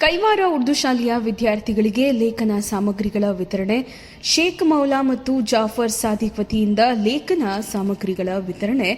ಕೈವಾರ ಉರ್ದು ಶಾಲೆಯ ವಿದ್ಯಾರ್ಥಿಗಳಿಗೆ ಲೇಖನ ಸಾಮಗ್ರಿಗಳ ವಿತರಣೆ, ಶೇಖ್ ಮೌಲಾ ಮತ್ತು ಜಾಫರ್ ಸಾದಿಕ್ ವತಿಯಿಂದ ಲೇಖನ ಸಾಮಗ್ರಿಗಳ ವಿತರಣೆ,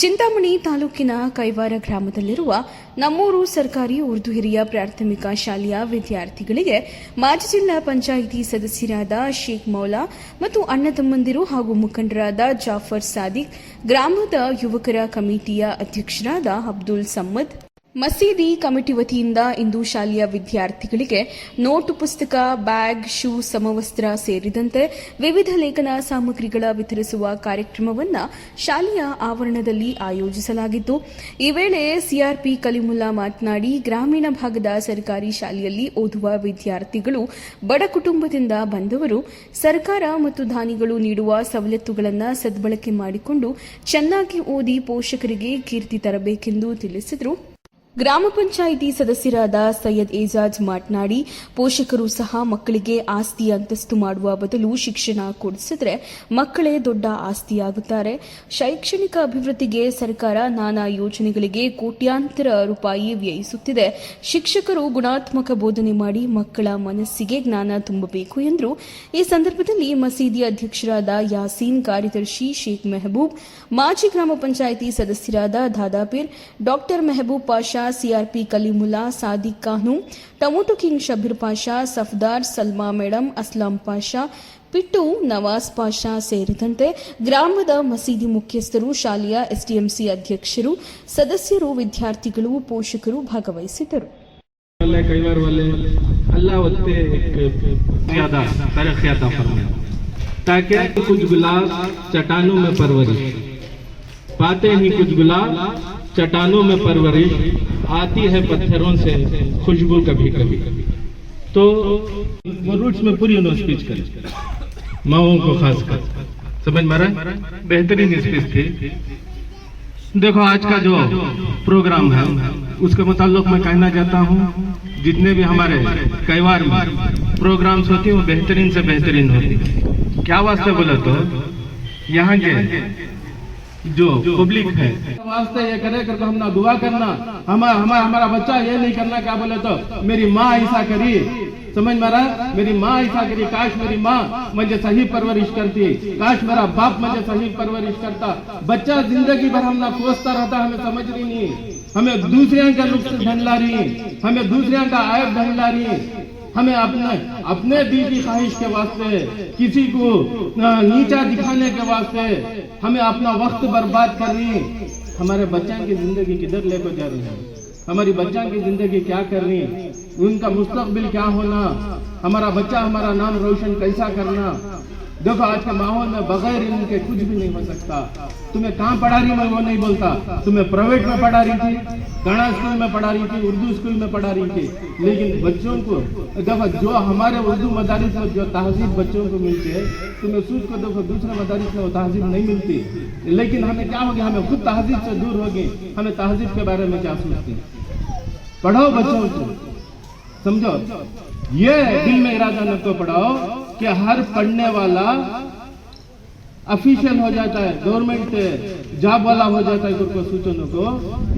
ಚಿಂತಾಮಣಿ ತಾಲೂಕಿನ ಕೈವಾರ ಗ್ರಾಮದಲ್ಲಿರುವ ನಮ್ಮೂರು ಸರ್ಕಾರಿ ಉರ್ದು ಹಿರಿಯ ಪ್ರಾಥಮಿಕ ಶಾಲೆಯ ವಿದ್ಯಾರ್ಥಿಗಳಿಗೆ ಮಾಜಿ ಜಿಲ್ಲಾ ಪಂಚಾಯಿತಿ ಸದಸ್ಯರಾದ ಶೇಖ್ ಮೌಲಾ ಮತ್ತು ಅಣ್ಣ ತಮ್ಮಂದಿರು ಹಾಗೂ ಮುಖಂಡರಾದ ಜಾಫರ್ ಸಾದಿಕ್, ಗ್ರಾಮದ ಯುವಕರ ಕಮಿಟಿಯ ಅಧ್ಯಕ್ಷರಾದ ಅಬ್ದುಲ್ ಸಮ್ಮದ್ ಮಸೀದಿ ಕಮಿಟಿ ವತಿಯಿಂದ ಇಂದು ಶಾಲೆಯ ವಿದ್ಯಾರ್ಥಿಗಳಿಗೆ ನೋಟು ಪುಸ್ತಕ, ಬ್ಯಾಗ್, ಶೂ, ಸಮವಸ್ತ್ರ ಸೇರಿದಂತೆ ವಿವಿಧ ಲೇಖನ ಸಾಮಗ್ರಿಗಳ ವಿತರಿಸುವ ಕಾರ್ಯಕ್ರಮವನ್ನು ಶಾಲೆಯ ಆವರಣದಲ್ಲಿ ಆಯೋಜಿಸಲಾಗಿತ್ತು. ಈ ವೇಳೆ ಸಿಆರ್ಪಿ ಕಲಿಮುಲ್ಲಾ ಮಾತನಾಡಿ, ಗ್ರಾಮೀಣ ಭಾಗದ ಸರ್ಕಾರಿ ಶಾಲೆಯಲ್ಲಿ ಓದುವ ವಿದ್ಯಾರ್ಥಿಗಳು ಬಡ ಕುಟುಂಬದಿಂದ ಬಂದವರು ಸರ್ಕಾರ ಮತ್ತು ದಾನಿಗಳು ನೀಡುವ ಸವಲತ್ತುಗಳನ್ನು ಸದ್ಬಳಕೆ ಮಾಡಿಕೊಂಡು ಚೆನ್ನಾಗಿ ಓದಿ ಪೋಷಕರಿಗೆ ಕೀರ್ತಿ ತರಬೇಕೆಂದು ತಿಳಿಸಿದರು. ಗ್ರಾಮ ಪಂಚಾಯಿತಿ ಸದಸ್ಯರಾದ ಸೈಯದ್ ಏಜಾಜ್ ಮಾತನಾಡಿ ಪೋಷಕರು ಸಹ ಮಕ್ಕಳಿಗೆ ಆಸ್ತಿ ಅಂತಸ್ತು ಮಾಡುವ ಬದಲು ಶಿಕ್ಷಣ ಕೊಡಿಸಿದ್ರೆ ಮಕ್ಕಳೇ ದೊಡ್ಡ ಆಸ್ತಿಯಾಗುತ್ತಾರೆ. ಶೈಕ್ಷಣಿಕ ಅಭಿವೃದ್ಧಿಗೆ ಸರ್ಕಾರ ನಾನಾ ಯೋಜನೆಗಳಿಗೆ ಕೋಟ್ಯಾಂತರ ರೂಪಾಯಿ ವ್ಯಯಿಸುತ್ತಿದೆ. ಶಿಕ್ಷಕರು ಗುಣಾತ್ಮಕ ಬೋಧನೆ ಮಾಡಿ ಮಕ್ಕಳ ಮನಸ್ಸಿಗೆ ಜ್ಞಾನ ತುಂಬಬೇಕು ಎಂದರು. ಈ ಸಂದರ್ಭದಲ್ಲಿ ಮಸೀದಿ ಅಧ್ಯಕ್ಷರಾದ ಯಾಸೀನ್ ಕಾರ್ಯದರ್ಶಿ ಶೇಖ್ ಮೆಹಬೂಬ್, ಮಾಜಿ ಗ್ರಾಮ ಪಂಚಾಯಿತಿ ಸದಸ್ಯರಾದ Dadapeer, doctor Mehboob Pasha CRP Kalimullah Sadiq ಕಾನು tomato king Shabbir Pasha Safdar Salma madam Aslam Pasha ಪಿಟ್ಟು Nawaz Pasha ಸೇರಿದಂತೆ ಗ್ರಾಮದ ಮಸೀದಿ ಮುಖ್ಯಸ್ಥರು ಶಾಲೆಯ ಎಸ್ಡಿಎಂಸಿ ಅಧ್ಯಕ್ಷರು ಸದಸ್ಯರು ವಿದ್ಯಾರ್ಥಿಗಳು ಪೋಷಕರು ಭಾಗವಹಿಸಿದ್ದರು वाले कई बार वाले अल्लाह वत्ते ज्यादा तरक्की अता फरमाए ताकि कुछ गुलाब चट्टानों में परवरिश पाते ही कुछ गुलाब चट्टानों में परवरिश आती है पत्थरों से, खुशबू कभी कभी तो वो रूट्स में पूरी उन्होंने स्पीच करी। माओं को खासकर। समझ मारा बेहतरीन स्पीच थी। देखो, आज का जो प्रोग्राम है, उसके मुताल्लिक मैं कहना चाहता हूँ, जितने भी हमारे कईवार में प्रोग्राम्स होती हैं, वो बेहतरीन से बेहतरीन होती हैं। क्या वास्ते बोले तो? यहाँ के जो पब्लिक है। वास्ते ये करे करके हम ना दुआ करना। हमारा हमारा हमारा बच्चा ये नहीं करना क्या बोले तो मेरी माँ ऐसा करी। समझ मारा मेरी माँ ऐसा करी। काश मेरी माँ मुझे सही परवरिश करती। काश मेरा बाप मुझे सही परवरिश करता। बच्चा ज़िंदगी भर हम ना कोसता रहता हमें समझ रही नहीं। हमें दूसरे का नुकसान नुक्स ढंडला रही। हमें दूसरे का आयब ढंडला रही। हमें अपने अपने दिल की ख्वाहिश के वास्ते, किसी को नीचा दिखाने के वास्ते हमें अपना वक्त बर्बाद करनी। हमारे बच्चा की ज़िंदगी किधर लेकर जा रही है? हमारी बच्चा की ज़िंदगी क्या करनी? उनका मुस्तकबिल क्या होना? हमारा बच्चा, हमारा नाम रोशन कैसा करना? देखो, आज के माहौल में बगैर इनके कुछ भी नहीं हो सकता। तुम्हें कहाँ पढ़ा रही मैं वो नहीं बोलता। तुम्हें प्राइवेट में पढ़ा रही थी कन्नड़ स्कूल में पढ़ा रही थी, उर्दू स्कूल में पढ़ा रही थी। लेकिन बच्चों को, देखो, जो हमारे उर्दू मदारिस में जो तहजीब बच्चों को मिलती है, तुम्हें सूझ को देखो, दूसरे मदारिस में वो तहजीब नहीं मिलती। लेकिन हमें क्या हो गया हमें खुद तहजीब से दूर हो गई हमें तहजीब के बारे में क्या सोचती? पढ़ाओ बच्चों को। समझो? ये दिल में इरादा न तो पढ़ाओ। कि हर पढ़ने वाला ऑफिशियल हो जाता है गवर्नमेंट जॉब वाला हो जाता है कुछ सूचनों को।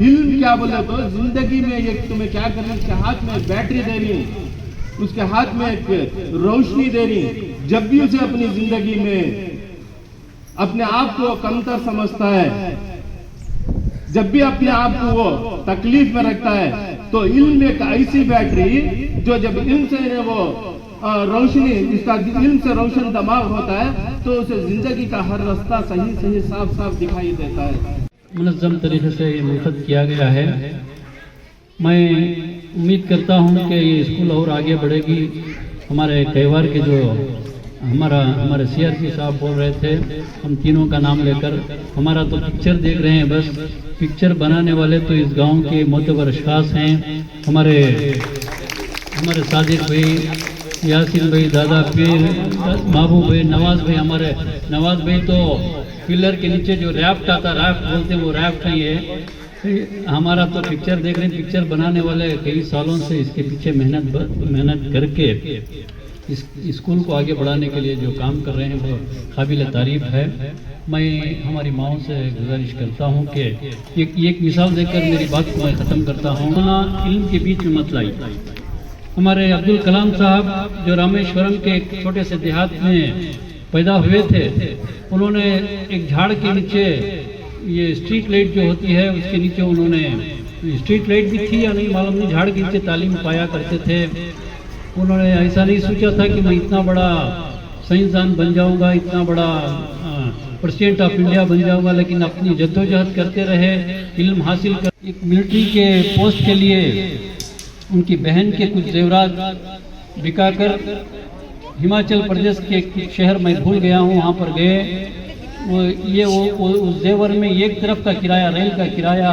इल्म क्या बोले तो ज़िंदगी में एक तुम्हें क्या करना उसके हाथ में बैटरी दे रही उसके हाथ में एक रोशनी दे रही जब भी उसे अपनी ज़िंदगी में अपने आप को कमतर समझता है, जब भी अपने आप को वो तकलीफ़ में रखता है तो इल्म एक ऐसी बैटरी जो जब इल्म से वो रोशनी इसका इल्म से रोशन दिमाग होता है तो उसे ज़िंदगी का हर रास्ता सही सही साफ़ साफ़ दिखाई देता है। मुनज़म तरीके से ये किया गया है। मैं उम्मीद करता हूँ कि ये स्कूल और आगे बढ़ेगी। हमारे त्यौहार के जो हमारा, हमारे सी आर पी साहब बोल रहे थे, हम तीनों का नाम लेकर, हमारा तो पिक्चर देख रहे हैं बस। पिक्चर बनाने वाले तो इस गाँव के मोतबर अशास हैं। हमारे हमारे साजिद भाई यासीन भाई, दादा पीर महबूब भाई, नवाज़ भाई हमारे। नवाज़ भाई तो पिलर के नीचे जो रैफ्ट आता रैफ्ट बोलते हैं, वो रैफ्ट नहीं है। हमारा तो पिक्चर देख रहे हैं पिक्चर बनाने वाले कई सालों से इसके पीछे मेहनत मेहनत करके इस, स्कूल को आगे बढ़ाने के लिए जो काम कर रहे हैं, वो काबिल तारीफ़ है। मैं हमारी माओ से गुजारिश करता हूँ कि एक एक मिसाल देकर मेरी बात को मैं ख़त्म करता हूँ। इल्म के बीच में मत लाई हमारे अब्दुल कलाम साहब, जो रामेश्वरम के एक छोटे से देहात में पैदा हुए थे, उन्होंने एक झाड़ के नीचे ये स्ट्रीट लाइट जो होती है, उसके नीचे उन्होंने स्ट्रीट लाइट भी थी या नहीं मालूम नहीं, झाड़ के नीचे तालीम पाया करते थे। उन्होंने ऐसा नहीं सोचा था कि मैं इतना बड़ा साइंसदान बन जाऊँगा, इतना बड़ा प्रेसिडेंट ऑफ़ इंडिया बन जाऊँगा, लेकिन अपनी जद्दोजहद करते रहे, इल्म हासिल कर, एक मिलिट्री के पोस्ट के लिए उनकी बहन के कुछ जेवरात बिकाकर हिमाचल प्रदेश के शहर में भूल गया हूँ वहाँ पर गए। वो ये वो, वो उस जेवर में एक तरफ़ का किराया रेल का किराया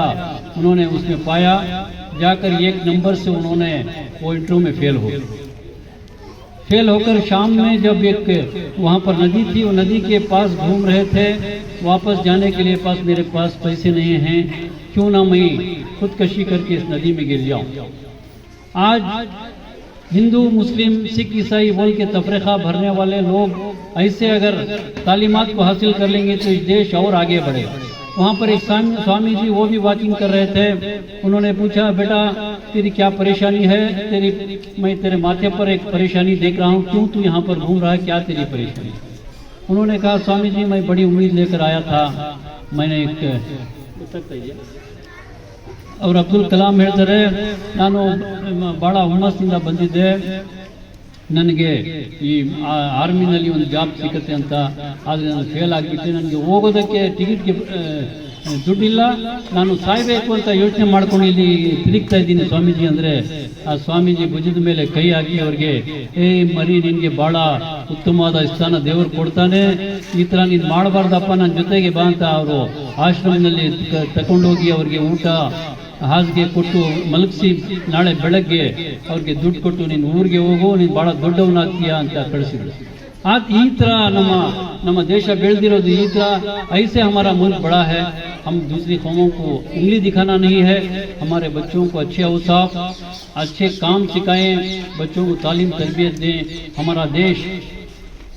उन्होंने उसमें पाया। जाकर एक नंबर से उन्होंने वो इंटरव्यू में फेल हो फेल होकर शाम में जब एक वहाँ पर नदी थी वो नदी के पास घूम रहे थे। वापस जाने के लिए पास मेरे पास पैसे नहीं हैं। क्यों ना मैं खुदकशी करके इस नदी में गिर जाऊँ? आज हिंदू, मुस्लिम, सिख, ईसाई बोल के तफरीका भरने वाले लोग ऐसे अगर तालीमात को हासिल कर लेंगे तो इस देश और आगे बढ़े। वहाँ पर एक स्वामी जी, वो भी वॉकिंग कर रहे थे। उन्होंने पूछा, बेटा, तेरी क्या परेशानी है? तेरी, मैं तेरे माथे पर एक परेशानी देख रहा हूँ। क्यों तू यहाँ पर घूम रहा है? क्या तेरी परेशानी? उन्होंने कहा, स्वामी जी, मैं बड़ी उम्मीद लेकर आया था। मैंने एक ಅವ್ರು ಅಬ್ದುಲ್ ಕಲಾಂ ಹೇಳ್ತಾರೆ, ನಾನು ಭಾಳ ಹುಮ್ಮಸ್ಸಿಂದ ಬಂದಿದ್ದೆ. ನನಗೆ ಈ ಆರ್ಮಿನಲ್ಲಿ ಒಂದು ಜಾಬ್ ಸಿಗುತ್ತೆ ಅಂತ. ಆದರೆ ನಾನು ಫೇಲ್ ಆಗಿಬಿಟ್ಟೆ. ನನಗೆ ಹೋಗೋದಕ್ಕೆ ಟಿಕೆಟ್ಗೆ ದುಡ್ಡಿಲ್ಲ. ನಾನು ಸಾಯಬೇಕು ಅಂತ ಯೋಚನೆ ಮಾಡ್ಕೊಂಡು ಇಲ್ಲಿ ತಿರುಗ್ತಾ ಇದ್ದೀನಿ ಸ್ವಾಮೀಜಿ ಅಂದರೆ. ಆ ಸ್ವಾಮೀಜಿ ಭುಜದ ಮೇಲೆ ಕೈ ಹಾಕಿ ಅವ್ರಿಗೆ, ಏ ಮರಿ, ನಿನಗೆ ಭಾಳ ಉತ್ತಮವಾದ ಸ್ಥಾನ ದೇವರು ಕೊಡ್ತಾನೆ. ಈ ಥರ ನೀನು ಮಾಡಬಾರ್ದಪ್ಪ ನನ್ನ ಜೊತೆಗೆ ಬಾ ಅಂತ ಅವರು ಆಶ್ರಮದಲ್ಲಿ ತಗೊಂಡೋಗಿ ಅವ್ರಿಗೆ ಊಟ ಹಾಸಿಗೆ ಕೊಟ್ಟು ಮಲಗಿಸಿ ನಾಳೆ ಬೆಳಗ್ಗೆ ಅವ್ರಿಗೆ ದುಡ್ಡು ಕೊಟ್ಟು ನೀನು ಊರಿಗೆ ಹೋಗು ನೀನು ಭಾಳ ದೊಡ್ಡವನಾಗ್ತೀಯಾ ಅಂತ ಕಳಿಸಿದ್ರು ಆ ಈ ಥರ ನಮ್ಮ ನಮ್ಮ ದೇಶ ಬೆಳೆದಿರೋದು ಈ ಥರ ऐसे हमारा मुल्क बड़ा है हम दूसरी कौमों को उंगली दिखाना नहीं है हमारे बच्चों को अच्छे अवसाफ अच्छे काम सिखाएं बच्चों को तालीम तरबियत दें हमारा देश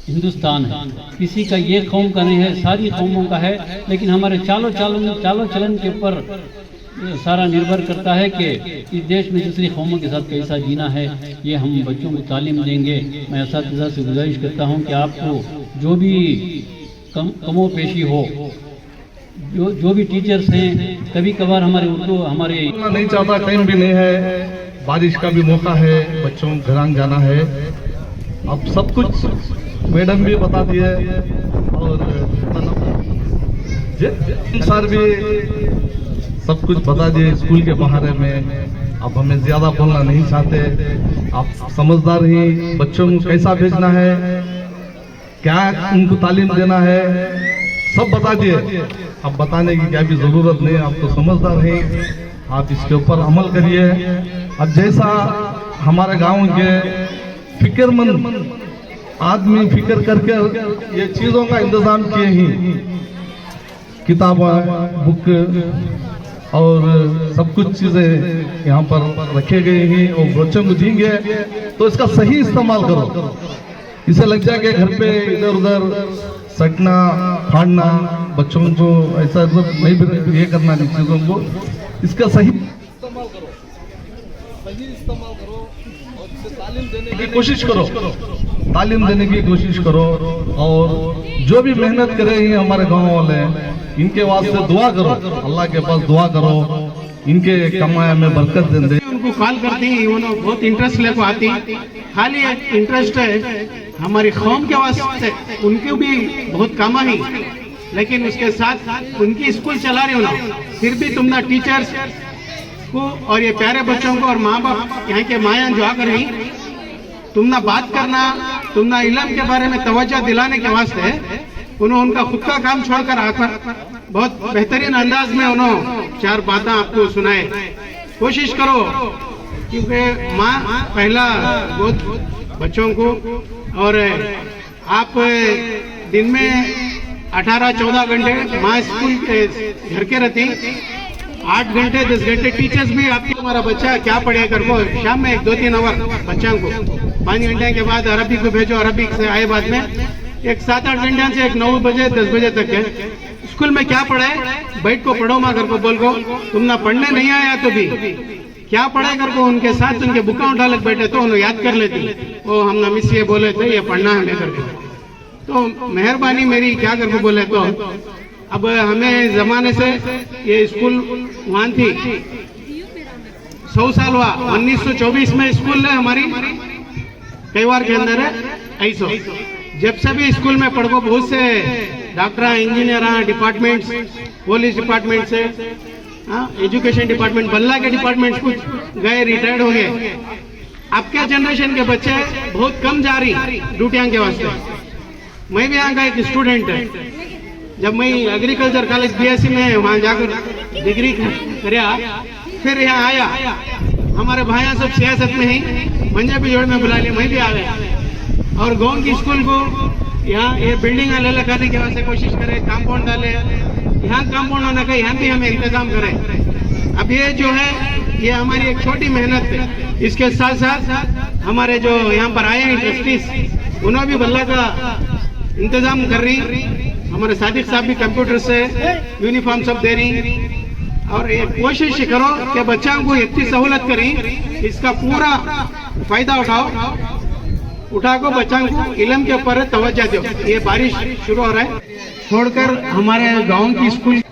हिंदुस्तान है किसी का ये कौम का नहीं है सारी कौमों का है लेकिन हमारे चालो चालन चालो चलन के ऊपर ये सारा निर्भर करता है कि इस देश में दूसरी कौमों के साथ कैसा जीना है ये हम बच्चों को तालीम देंगे मैं इस से गुजारिश करता हूँ कि आपको जो भी कम कमो पेशी हो जो जो भी टीचर्स हैं कभी कभार हमारे उर्दू हमारे नहीं चाहता टाइम भी नहीं है बारिश का भी मौका है बच्चों घरान जाना है अब सब कुछ मैडम भी बता दिए और सर भी सब कुछ बता दिए स्कूल के बारे में। अब हमें ज़्यादा बोलना नहीं चाहते। आप समझदार ही, बच्चों को कैसा भेजना है? क्या उनको तालीम देना है? सब बता दिए। अब बताने की क्या भी ज़रूरत नहीं आपको समझदार है। आप इसके ऊपर अमल करिए। अब जैसा हमारे गाँव के फिक्रमंद आदमी फ़िक्र करके ये चीज़ों का इंतज़ाम किए ही। किताब, बुक और सब कुछ चीज़ें यहाँ पर रखे गए हैं और बच्चों को देंगे तो इसका सही इस्तेमाल करो। इसे लग जाए कि घर पे इधर उधर सटना फाड़ना बच्चों को ऐसा सब नहीं भी- ये करना इन चीज़ों को इसका सही इस्तेमाल करो। सही इस्तेमाल करो और तालीम देने की कोशिश करो। तालीम देने की कोशिश करो और जो भी मेहनत कर रहे हैं हमारे गाँव वाले, इनके वास्ते दुआ करो। अल्लाह के पास दुआ करो। इनके कमाया में बरकत दे। उनको कॉल करती उन्होंने बहुत इंटरेस्ट लेकर आती खाली एक इंटरेस्ट है, हमारी कौम के वास्ते, उनके भी बहुत काम है लेकिन उसके साथ उनकी स्कूल चला रही हो ना, फिर भी तुम ना टीचर्स को और ये प्यारे बच्चों को और माँ बाप, यहाँ के माया जो आकर रही, तुम ना बात करना तुम ना इलम के बारे में तवज्जो दिलाने के वास्ते उन्होंने उनका खुद का काम छोड़कर आकर बहुत बेहतरीन अंदाज में उन्होंने चार बातें आपको सुनाए। कोशिश करो क्योंकि माँ पहला बहुत बच्चों को और आप दिन में 18-14 घंटे माँ स्कूल घर के रहती। आठ घंटे, दस घंटे टीचर्स भी आपके, हमारा बच्चा क्या पढ़े कर को शाम में एक, दो, तीन आवर बच्चों को। पाँच घंटे के बाद अरबी को भेजो, अरबी से आए बाद में एक सात, आठ घंटे से एक नौ बजे, दस बजे तक है स्कूल में क्या पढ़ाए? बैठ को पढ़ो माँ, घर को बोल को तुम ना पढ़ने नहीं आया तो भी। क्या पढ़ाई कर को? उनके साथ उनके बुका उठा लग बैठे तो उन्हें याद कर लेते। वो हम ना मिस ये बोले थे, ये पढ़ना है लेकर तो मेहरबानी मेरी, क्या करके बोले तो? अब हमें जमाने से ये स्कूल वहाँ थी। सौ साल हुआ। 1924 में स्कूल है हमारी। कईवार के अंदर है ऐसो। जब से भी स्कूल में पढ़ो, बहुत से doctor, engineer, departments, police department से एजुकेशन डिपार्टमेंट, बल्ला के डिपार्टमेंट कुछ गए, रिटायर्ड हो गए। अब आपके जनरेशन के बच्चे बहुत कम जा रही, ड्यूटियाँ के वास्ते। मैं भी यहाँ का एक स्टूडेंट है। जब मैं एग्रीकल्चर कॉलेज बीएससी में वहाँ जाकर डिग्री करया, फिर यहाँ आया। हमारे भाइया सब सियासत में ही, पंजाबी जोड़ में बुला लिया, मैं भी आ गया। और गाँव की स्कूल को यहाँ ये बिल्डिंग ले लगाने के वास्ते कोशिश करे कंपाउंड डाले। यहाँ कंपाउंड होना का यहाँ भी हमें इंतज़ाम करें। अब ये जो है, ये हमारी एक छोटी मेहनत है। इसके साथ साथ हमारे जो यहाँ पर आए हैं ट्रस्टीज उन्होंने भी बल्ला का इंतज़ाम कर रही हमारे सादिक साहब भी कंप्यूटर से यूनिफॉर्म सब दे रही। और ये कोशिश करो कि बच्चों को इतनी सहूलत करी, इसका पूरा फ़ायदा उठाओ। उठा को बच्चों को इलम के ऊपर तवज्जा दो। ये बारिश शुरू हो रहा है। छोड़कर हमारे गाँव की स्कूल